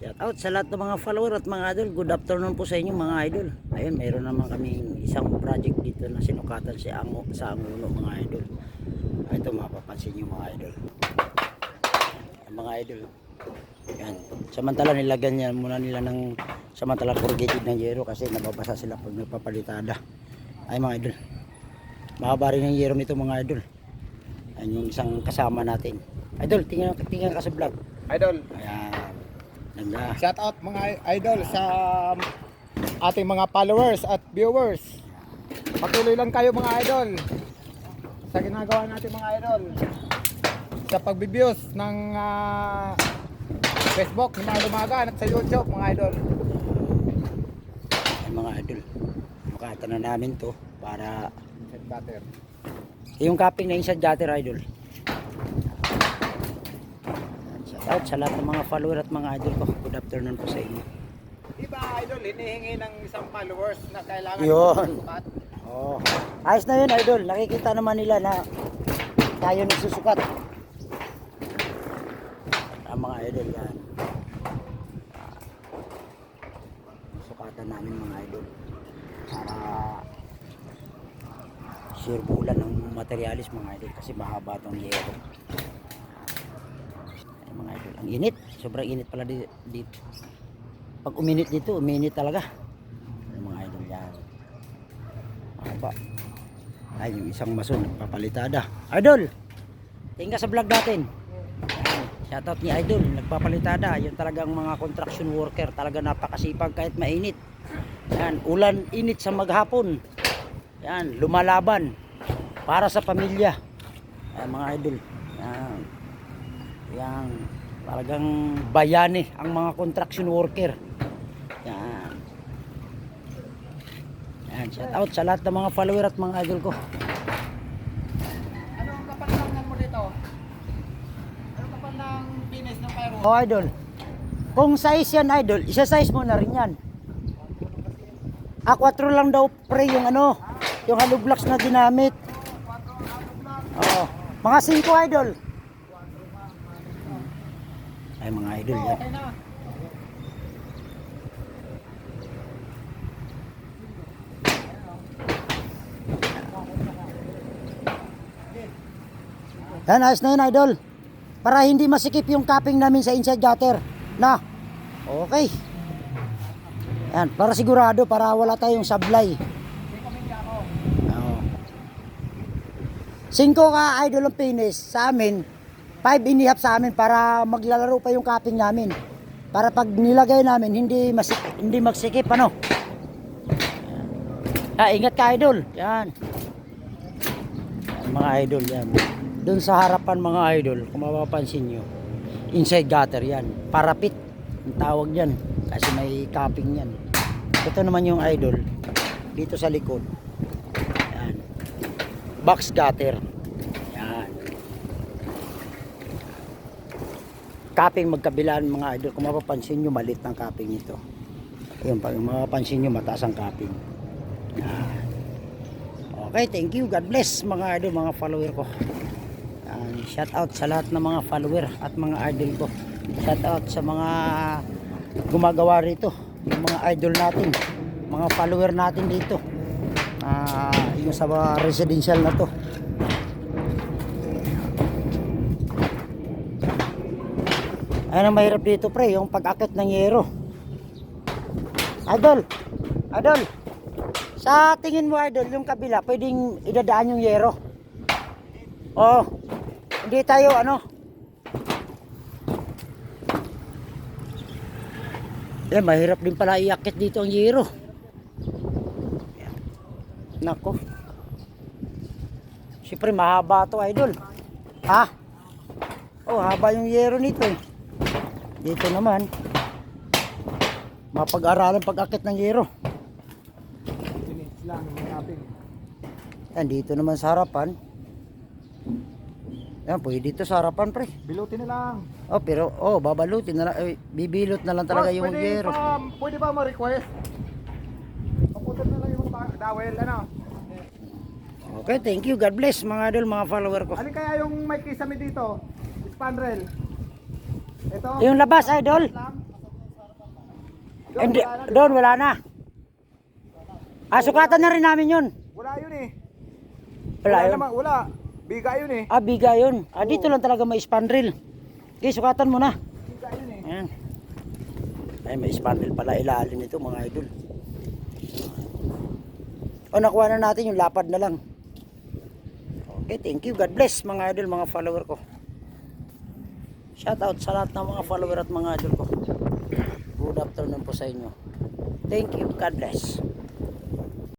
Shout out sa lahat ng mga follower at mga idol. Good afternoon po sa inyo mga idol. Ayun, mayroon naman kaming isang project dito na sinukatan si Ango sa Anguno mga idol. Ito mapapansin nyo mga idol. Ang mga idol. Yan. Samantala nilagyan niya muna nila ng samantala corrugated ng yero kasi nababasa sila pag nagpapalitada. Ay mga idol. Mahaba rin ang yero nito mga idol. Yan yung isang kasama natin. Idol, tingnan, tingnan ka sa vlog. Idol, Ayan. Ganda. shout out mga idol sa ating mga followers at viewers. Patuloy lang kayo mga idol sa ginagawa natin mga idol sa pagbibiyos ng ah, Facebook ni mga lumagan at sa YouTube mga idol. Ay, mga idol. Mukata na namin to para butter. yung cupping na inside gutter idol. Shout out sa lahat ng mga follower at mga idol ko. Good afternoon po sa inyo. Iba idol, hinihingi ng isang followers na kailangan Yun. sukat. Oh. Ayos na yun idol. Nakikita naman nila na tayo nagsusukat. Ang mga idol yan. Ah, Sukatan namin mga idol. Para sure bulan ng materialis mga idol kasi mahaba tong yero. Ay. Ang init. Sobrang init pala di- dito. Pag uminit dito, uminit talaga. Ay, mga idol yan. Haba. Ay, yung isang mason, nagpapalitada. Idol! Tingin ka sa vlog natin. Shoutout ni Idol, nagpapalitada. Yung talagang mga construction worker, talaga napakasipag kahit mainit. Yan, ulan, init sa maghapon. Yan, lumalaban para sa pamilya. Yan, mga idol. Yan. Yan, talagang bayani ang mga construction worker. Yan. Yan, shout out sa lahat ng mga follower at mga idol ko. Ano ang kapalangan mo dito? Ano kapal ng finish ng pyro? Oh, idol. Kung size yan, idol, isa-size mo na rin yan. A4 lang daw pre yung ano, yung hollow blocks na ginamit. Oh, mga 5 idol. Ay mga idol yan. Yan, ayos na yun, idol. Para hindi masikip yung capping namin sa inside gutter. Na. Okay. Yan, para sigurado, para wala tayong sablay. Cinco ka, idol ang finish sa amin. Five inihap sa amin para maglalaro pa yung capping namin. Para pag nilagay namin, hindi, masik hindi magsikip, ano. Ah, ingat ka, idol. Yan. Mga idol, yan. Doon sa harapan mga idol, kung mapapansin nyo, inside gutter yan. Parapit, ang tawag yan. Kasi may capping yan. Ito naman yung idol, dito sa likod. Yan. Box gutter. Yan. Capping magkabilaan mga idol. Kung mapapansin nyo, malit ng capping ito. Ayun, pag mapapansin nyo, mataas ang capping. Yan. Okay, thank you. God bless mga idol, mga follower ko. Yan, shout out sa lahat ng mga follower at mga idol ko. Shout out sa mga gumagawa rito, yung mga idol natin, mga follower natin dito. Ah, yung sa residential na to. Ayun ang mahirap dito pre, yung pag-akit ng yero. Idol, idol, sa tingin mo idol, yung kabila, pwedeng idadaan yung yero. Oh, hindi tayo ano. Eh, mahirap din pala iakit dito ang yero. Nako. Siyempre mahaba to idol. Ha? Oh, haba yung yero nito eh. Dito naman. Mapag-aralan pag-akit ng capping. Yan, dito naman sa harapan. Yan, pwede dito sa harapan, pre. Bilutin na lang. Oh, pero, oh, babalutin na lang. Eh, bibilot na lang talaga Boss, yung pwede yero. Pa, pwede ba ma-request? Paputan na lang yung dowel, ano? Okay, thank you. God bless, mga idol, mga follower ko. Alin kaya yung may kisame dito? Spandrel. Ito? Yung labas, idol. Hindi, wala doon wala na. Ah, sukatan na rin namin yun. Wala yun eh. Wala yun. naman, wala. Biga yun eh. Ah, biga yun. Ah, dito lang talaga may spandrel. Okay, sukatan mo na. Biga yun eh. Ayan. Ay, may spandrel pala ilalim nito mga idol. O, nakuha na natin yung lapad na lang. Okay, thank you. God bless mga idol, mga follower ko. Shout out sa lahat ng mga follower at mga idol ko. Good afternoon po sa inyo. Thank you. God bless.